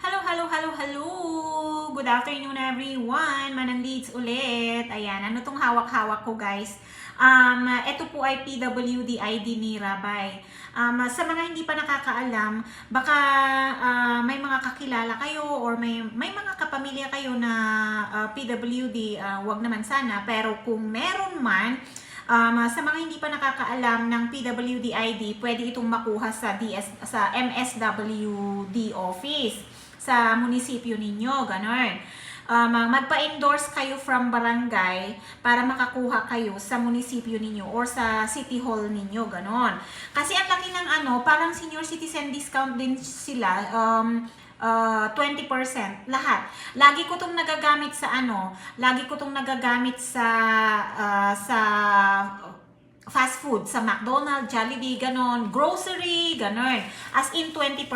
Hello, hello, hello, hello! Good afternoon everyone! Manang Leads ulit. Ayan, ano tong hawak-hawak ko guys? Um, ito po ay PWD ID ni Rabay. Um, sa mga hindi pa nakakaalam, baka ah, may mga kakilala kayo or may may mga kapamilya kayo na ah, PWD, ah, wag naman sana. Pero kung meron man, Um, sa mga hindi pa nakakaalam ng PWD ID, pwede itong makuha sa DS sa MSWD office sa munisipyo ninyo, ganon. Um, magpa-endorse kayo from barangay para makakuha kayo sa munisipyo ninyo or sa city hall ninyo, ganon. Kasi ang laki ng ano, parang senior citizen discount din sila. Um, uh, 20% lahat. Lagi ko tong nagagamit sa ano, lagi ko tong nagagamit sa uh, sa fast food, sa McDonald's, Jollibee, ganon, grocery, ganon. As in 20%